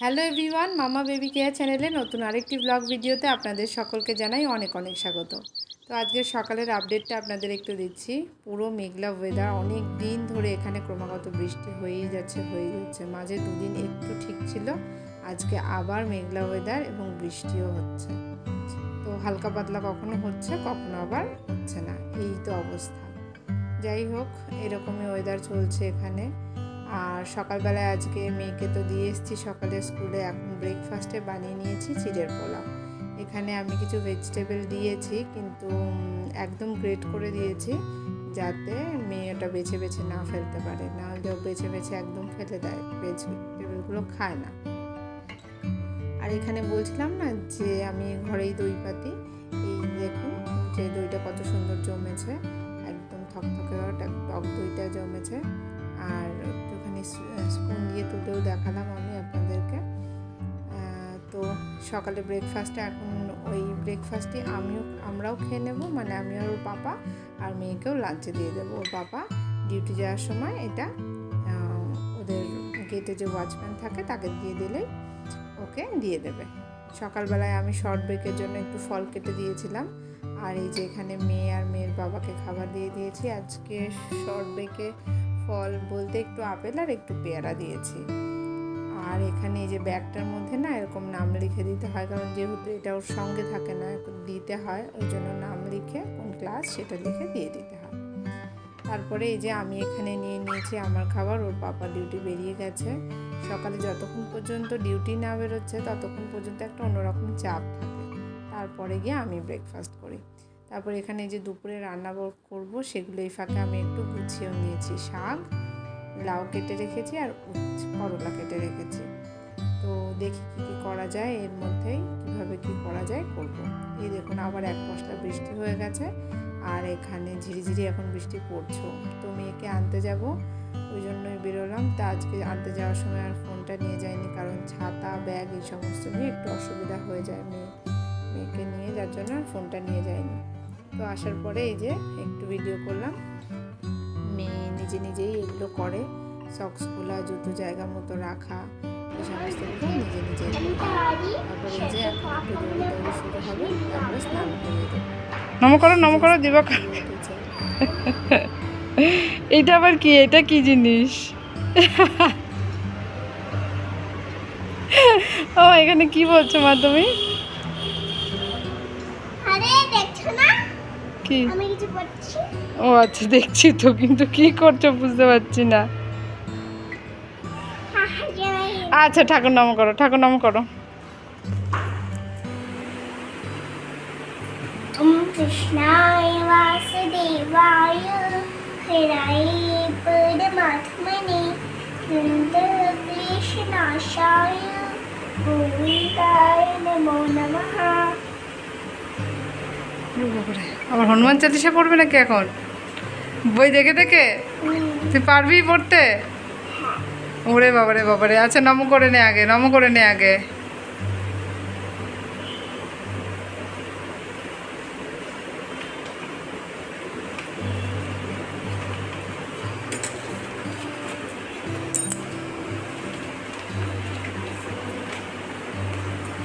Hello everyone mama baby care চ্যানেলে নতুন আরেকটি ব্লগ ভিডিওতে আপনাদের সকলকে জানাই অনেক অনেক স্বাগত। তো আজকে সকালের আপডেটটা আপনাদের একটু দিচ্ছি। পুরো মেঘলা ওয়েদার অনেক দিন ধরে এখানে ক্রমাগত বৃষ্টি হয়েই যাচ্ছে হয়ে যাচ্ছে। মাঝে দুদিন একটু ঠিক ছিল, আজকে আবার মেঘলা ওয়েদার এবং বৃষ্টিও হচ্ছে। তো হালকা পাতলা কখনো হচ্ছে, কখনো আবার হচ্ছে না। এই তো অবস্থা। যাই হোক, এরকমই ওয়েদার চলছে এখানে। আর সকালবেলায় আজকে মেয়েকে তো দিয়ে এসেছি সকালে স্কুলে, এখন ব্রেকফাস্টে বানিয়ে নিয়েছি চিড়ের পোলাও। এখানে আমি কিছু ভেজিটেবল দিয়েছি, কিন্তু একদম গ্রেট করে দিয়েছি যাতে মেয়ে ওটা বেছে বেছে না ফেলতে পারে। না হলে ও বেছে বেছে একদম ফেলে দেয় ভেজিটেবলগুলো খায় না। আর এখানে বলছিলাম না যে আমি ঘরেই দই পাতি। এই দেখুন যে দইটা কত সুন্দর জমেছে, একদম থকথকে টক- টক দইটা জমেছে। আর একটুখানি স্পুন দিয়ে তুলেও দেখালাম আমি আপনাদেরকে। তো সকালে ব্রেকফাস্টে এখন ওই ব্রেকফাস্টে আমিও, আমরাও খেয়ে নেব মানে আমি আর ওর পাপা আর মেয়েকেও লাঞ্চে দিয়ে দেবো। ওর পাপা ডিউটি যাওয়ার সময় এটা ওদের গেটে যে ওয়াচম্যান থাকে তাকে দিয়ে দিলেই ওকে দিয়ে দেবে। সকালবেলায় আমি শর্ট ব্রেকের জন্য একটু ফল কেটে দিয়েছিলাম। আর এই যে এখানে মেয়ে আর মেয়ের বাবাকে খাবার দিয়ে দিয়েছি। আজকে শর্ট ব্রেকে ফল বলতে একটু আপেল আর একটু পেয়ারা দিয়েছি। আর এখানে এই যে ব্যাগটার মধ্যে না এরকম নাম লিখে দিতে হয়, কারণ যেহেতু এটা ওর সঙ্গে থাকে না দিতে হয়, ওই জন্য নাম লিখে কোন ক্লাস সেটা লিখে দিয়ে দিতে হয়। তারপরে এই যে আমি এখানে নিয়ে নিয়েছি আমার খাবার, ওর পাপা ডিউটি বেরিয়ে গেছে। সকালে যতক্ষণ পর্যন্ত ডিউটি না বেরোচ্ছে, ততক্ষণ পর্যন্ত একটা অন্যরকম চাপ থাকে। তারপরে গিয়ে আমি ব্রেকফাস্ট করি। তারপর এখানে যে দুপুরে রান্না করব সেগুলো এই ফাঁকে আমি একটু গুছিয়েও নিয়েছি। শাক, লাউ কেটে রেখেছি আর করলা কেটে রেখেছি। তো দেখি কী কী করা যায়, এর মধ্যেই কীভাবে কী করা যায় করব। এই দেখুন আবার এক পশলা বৃষ্টি হয়ে গেছে আর এখানে ঝিরিঝিরি এখন বৃষ্টি পড়ছো। তো মেয়েকে আনতে যাব, ওই জন্যই বেরোলাম। তা আজকে আনতে যাওয়ার সময় আর ফোনটা নিয়ে যাইনি কারণ ছাতা, ব্যাগ এই সমস্ত নিয়ে একটু অসুবিধা হয়ে যায় মেয়ে মেয়েকে নিয়ে যার জন্য আর ফোনটা নিয়ে যায়নি। তো আসার পরে এই যে একটু ভিডিও করলাম। মেয়ে নিজে নিজেই এগুলো করে সক্স খোলা জুতো জায়গা মতো রাখা এই সমস্তগুলো নিজে করে। তারপরে এই যে একটু দৌড়াদৌড়ি শুরু হবে তারপরে স্নান দেবো। নম করো নম করো দিবা এটা আবার কি? এটা কি জিনিস? ও এখানে কি বলছো মা তুমি আরে দেখছ না কি? ও আচ্ছা দেখছি তো কিন্তু কি করছ বুঝতে পারছি না। আচ্ছা ঠাকুর নাম করো ঠাকুর নাম করো কৃষ্ণায় বাসুদেবায় হরায় পরমাত্মনে নন্দ কৃষ্ণাশায়। গোবিন্দায় নমো নমঃ। ও বাবারে, আবার হনুমান চালিশা পড়বে নাকি এখন? বই দেখে দেখে? তুই পারবি পড়তে? ওরে বাবারে বাবারে আচ্ছা নম করে নে আগে, নম করে নে আগে।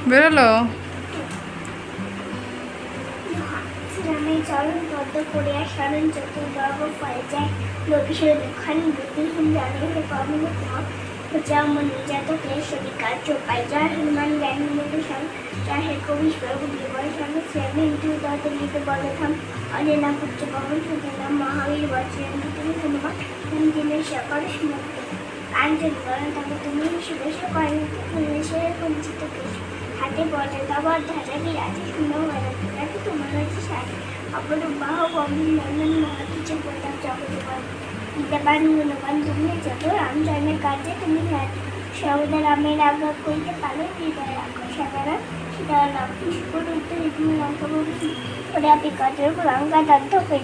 বেরোলো? চরণ পদ্ম আর শরণ চতুর্বর্গ ফলে যায়। লোকেশ্বর দুঃখানি বুদ্ধিহীন জানে হে কমল যা মনে যত ক্লেশরী কার্য পাই যা হনুমান জ্ঞানী মুখে সব যা হে কবি প্রভু বিবর সঙ্গে শ্রেণি ইটু তত লিত বলথাম অজনা পুত্র পবন সুতরাম মহাবীর বচন তুমি হনুমান দিনের সকল সমর্থ কাঞ্চন করেন তবে তুমি সুবেশ করেন পুণ্যেশ্বরের কুঞ্চিত কেশ হাতে বটে তবর ধারা বিরাজে সুন্দর হয়ে তোমার হচ্ছে শাড়ি নন্দন মহাকিচে প্রতাপ জগতে বল বিদ্যাবান গুণবান তুমি যত রামচরণের কাজে তুমি ধ্যান সর্বদা রামের আজ্ঞা করিতে পারো রাখো উত্তর তুমি লঙ্কা চন্দ্রে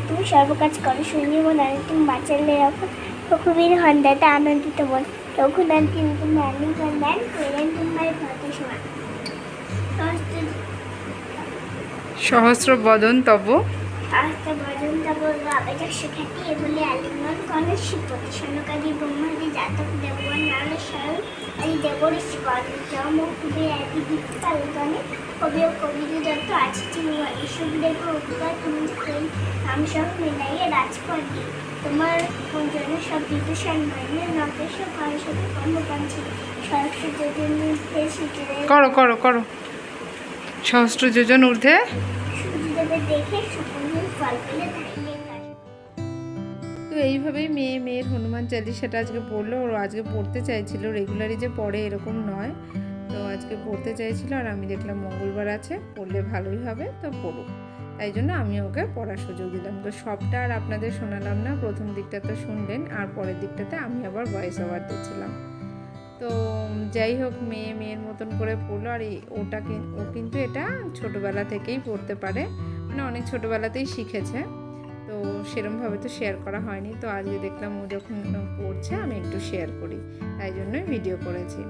তুমি তুমি রাখো রঘুবীর হন্দাতে আনন্দিত বল রঘুনাথ কিন্তু ম্যানি কন্যান কইলেন তোমার সময় সহস্র বদন তব। তোমার জন্য সব বিদূষণ মানে কর্মকাঞ্চি সরস্বতী করো করো করো। সহস্র যোজন ঊর্ধ্বে। তো এইভাবেই মেয়ে, মেয়ের হনুমান চালিশাটা আজকে পড়ল। ও আজকে পড়তে চাইছিল। রেগুলারই যে পড়ে এরকম নয়। তো আজকে পড়তে চাইছিল আর আমি দেখলাম মঙ্গলবার আছে। পড়লে ভালোই হবে, তো পড়ুক। তাই জন্য আমি ওকে পড়ার সুযোগ দিলাম। তো সবটা আর আপনাদের শোনালাম না। প্রথম দিকটা তো শুনলেন, আর পরের দিকটাতে আমি আবার ভয়েস ওভার দিচ্ছিলাম। তো যাই হোক, মেয়ে মেয়ের মতন করে পড়ল। আর ওটা ও কিন্তু এটা ছোটোবেলা থেকেই পড়তে পারে। মানে অনেক ছোটোবেলাতেই শিখেছে। তো সেরমভাবে তো শেয়ার করা হয়নি। তো আজকে দেখলাম ও যখন পড়ছে, আমি একটু শেয়ার করি। তাই জন্যই ভিডিও করেছি।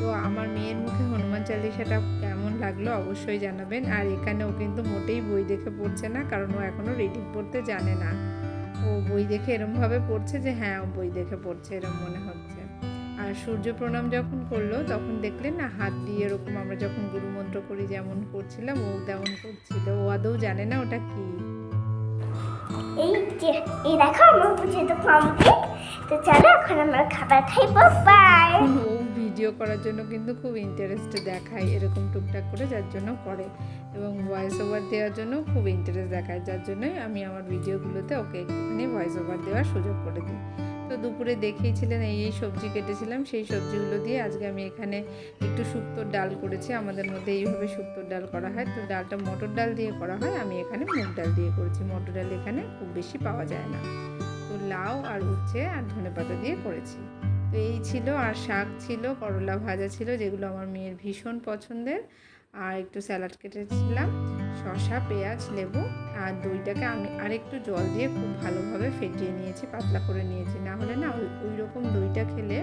তো আমার মেয়ের মুখে হনুমান চালিশাটা কেমন লাগল অবশ্যই জানাবেন। আর এখানে ও কিন্তু মোটেই বই দেখে পড়ছে না, কারণ ও এখনও রিডিং পড়তে জানে না। ও বই দেখে এরমভাবে পড়ছে যে হ্যাঁ ও বই দেখে পড়ছে, এরম মনে হচ্ছে। আর সূর্য প্রণাম যখন করল তখন দেখলেন না হাত দিয়ে এরকম আমরা যখন গুরুমন্ত্র করি যেমন করছিলাম ও তেমন করছিল। ও আদৌ জানে না ওটা কী। এই যে এই দেখো আমার পুজো তো কমপ্লিট তো চলো এখন আমরা খাবার খাইবো। বাই ও ভিডিও করার জন্য কিন্তু খুব ইন্টারেস্ট দেখায় এরকম টুকটাক করে যার জন্য করে। এবং ভয়েস ওভার দেওয়ার জন্য খুব ইন্টারেস্ট দেখায় যার জন্যই আমি আমার ভিডিওগুলোতে ওকে একটুখানি ভয়েস ওভার দেওয়ার সুযোগ করে দিই। তো দুপুরে দেখিয়েছিলেন এই এই সবজি কেটেছিলাম। সেই সবজিগুলো দিয়ে আজকে আমি এখানে একটু শুক্তোর ডাল করেছি। আমাদের মধ্যে এইভাবে শুক্তোর ডাল করা হয়। তো ডালটা মটর ডাল দিয়ে করা হয়। আমি এখানে মুগ ডাল দিয়ে করেছি। মটর ডাল এখানে খুব বেশি পাওয়া যায় না। তো লাউ আর উচ্ছে আর ধনেপাতা দিয়ে করেছি। তো এই ছিল। আর শাক ছিল, করলা ভাজা ছিল, যেগুলো আমার মেয়ের ভীষণ পছন্দের। আর একটু স্যালাড কেটেছিলাম, শসা, পেঁয়াজ, লেবু আর দইটাকে আমি আরেকটু জল দিয়ে খুব ভালোভাবে ফেটিয়ে নিয়েছি, পাতলা করে নিয়েছি। না হলে না ওই রকম দইটা খেলে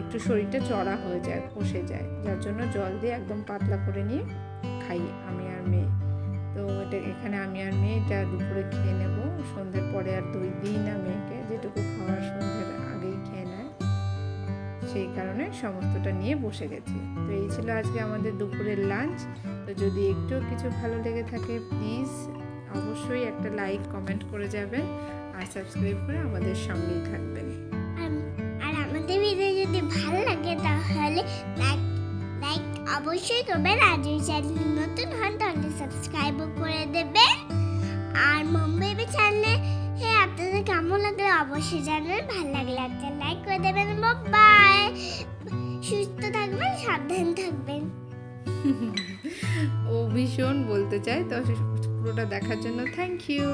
একটু শরীরটা চড়া হয়ে যায় কষে যায়। যার জন্য জল দিয়ে একদম পাতলা করে নিয়ে খাই আমি আর মেয়ে। তো এটা, এখানে আমি আর মেয়ে এটা দুপুরে খেয়ে নেব। সন্ধ্যের পরে আর দই দিই না মেয়েকে, যেটুকু খাওয়ার সন্ধ্যের সেই কারণে সমস্তটা নিয়ে বসে গেছি। তো এই ছিল আজকে আমাদের দুপুরের লাঞ্চ তো যদি একটু কিছু ভালো লেগে থাকে প্লিজ অবশ্যই একটা লাইক কমেন্ট করে যাবেন আর সাবস্ক্রাইব করে আমাদের সঙ্গেই থাকবেন। আর- আমাদের ভিডিও যদি ভালো লাগে তাহলে লাইক লাইক অবশ্যই করবেন। আর যদি চ্যানেল নতুন হন তাহলে সাবস্ক্রাইবও করে দেবেন। আর মুম্বাই চ্যানেলে লাগলে অবশ্যই জানাবেন ভালো লাগলে একটা লাইক করে দেবেন। বাই সুস্থ থাকবেন, সাবধান থাকবেন। ও ভীষণ বলতে চাই তো পুরোটা দেখার জন্য থ্যাংক ইউ